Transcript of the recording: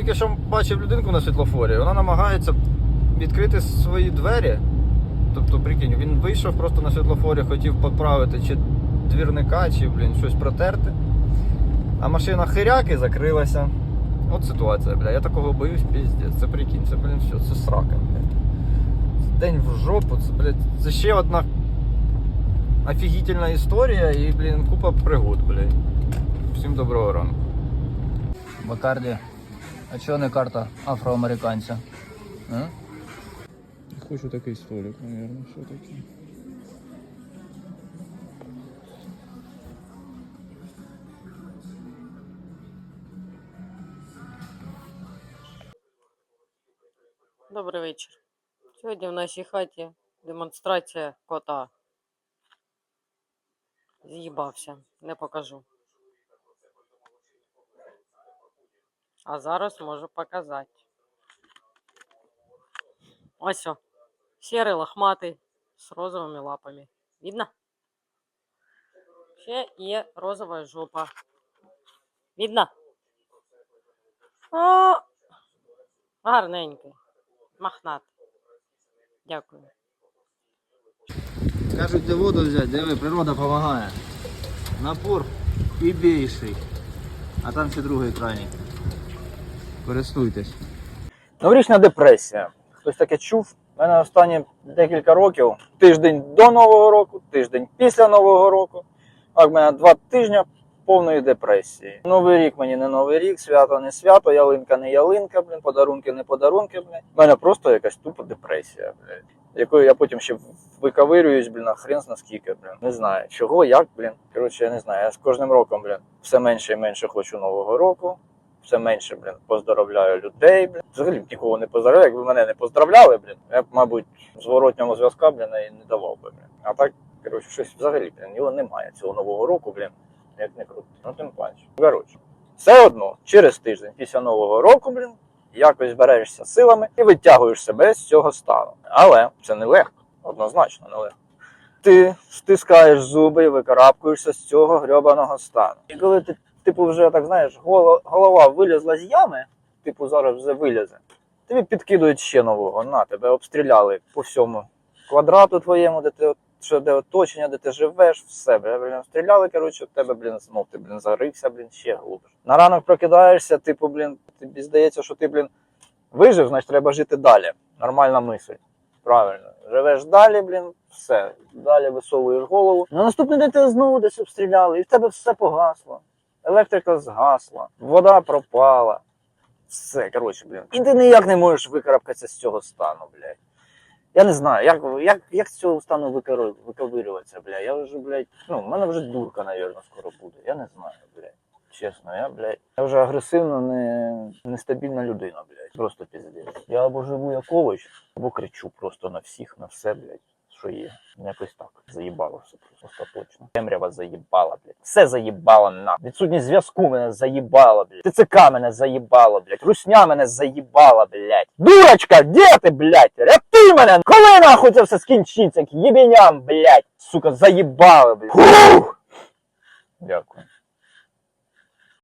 Тільки що бачив людинку на світлофорі, вона намагається відкрити свої двері. Тобто, прикинь, він вийшов просто на світлофорі, хотів поправити чи двірника, чи, блін, щось протерти. А машина хиряк і закрилася. От ситуація, бля. Я такого боюсь, піздець. Це прикинь, це, блін, що, це срака, блядь. День в жопу, це, блядь, це ще одна офігітельна історія і, блін, купа пригод, блядь. Всім доброго ранку. Бакарді. А чого не карта афроамериканця? А? Хочу такий столик, наверное, все-таки. Добрий вечір. Сьогодні в нашій хаті демонстрація кота. З'їбався, не покажу. А зараз можу показати. Ось о. Сірий лохматий з розовими лапами. Видно? Ще є розова жопа. Видно? О! Гарненький. Мохнатий. Дякую. Кажуть, де воду взяти, диви, природа допомагає. Напор і більший. А там ще другий крайній. Користуйтесь. Новорічна депресія. Хтось таке чув? У мене останні декілька років, тиждень до Нового року, тиждень після Нового року. Так, в мене два тижні повної депресії. Новий рік мені не новий рік, свято не свято, ялинка не ялинка, блін, подарунки не подарунки, блін. У мене просто якась тупа депресія, блін. Якою я потім ще виковирююсь, блін, а хрен зна скільки, блін. Не знаю, чого, як, блін. Коротше, я не знаю. Я з кожним роком, блін, все менше і менше хочу Нового року. Все менше, блін, поздоровляю людей, блін. Взагалі б нікого не поздравляю. Якби мене не поздравляли, блін, я б, мабуть, зворотнього зв'язка, блін, і не давав би, блін. А так, коротше, щось взагалі, блін, його немає цього нового року, блін, як не круто. Ну тим паче. Коротше, все одно, через тиждень після нового року, блін, якось берешся силами і витягуєш себе з цього стану. Але це не легко, однозначно не легко. Ти стискаєш зуби і викарабкуєшся з цього грьобаного стану. І коли ти, типу, вже так знаєш, голова вилізла з ями, типу зараз вже вилізе, тобі підкидують ще нового. На тебе обстріляли по всьому квадрату твоєму, де ти де оточення, де ти живеш, все, блін, обстріляли, коротше, в тебе, блін, знов ти, блін, зарився, блін, ще глубше. На ранок прокидаєшся, типу, блін, тобі здається, що ти, блін, вижив, значить треба жити далі. Нормальна мисль. Правильно. Живеш далі, блін, все. Далі висовуєш голову. На наступний день тебе знову десь обстріляли, і в тебе все погасло. Електрика згасла, вода пропала. Все, коротше, блін. І ти ніяк не можеш викарабкатися з цього стану, блядь. Я не знаю, як, як, як з цього стану виковирюватися, бля. Я вже, блядь, ну, в мене вже дурка, навірно, скоро буде. Я не знаю, блядь. Чесно, я, блядь, я вже агресивно не, нестабільна людина, блядь. Просто піздець. Я або живу як овоч, або кричу просто на всіх, на все, блядь, що є. Якось так. Заїбало все просто остаточно. Темрява заїбала, блядь. Все заїбало на. Відсутність зв'язку мене заїбала, блядь. ТЦК мене заїбало, блядь. Русня мене заїбала, блядь. Дурочка, де ти, блядь? Рятуй мене! Коли нахуй це все скінчиться? К єбеням, блядь. Сука, заїбали, блядь. Фух! Дякую.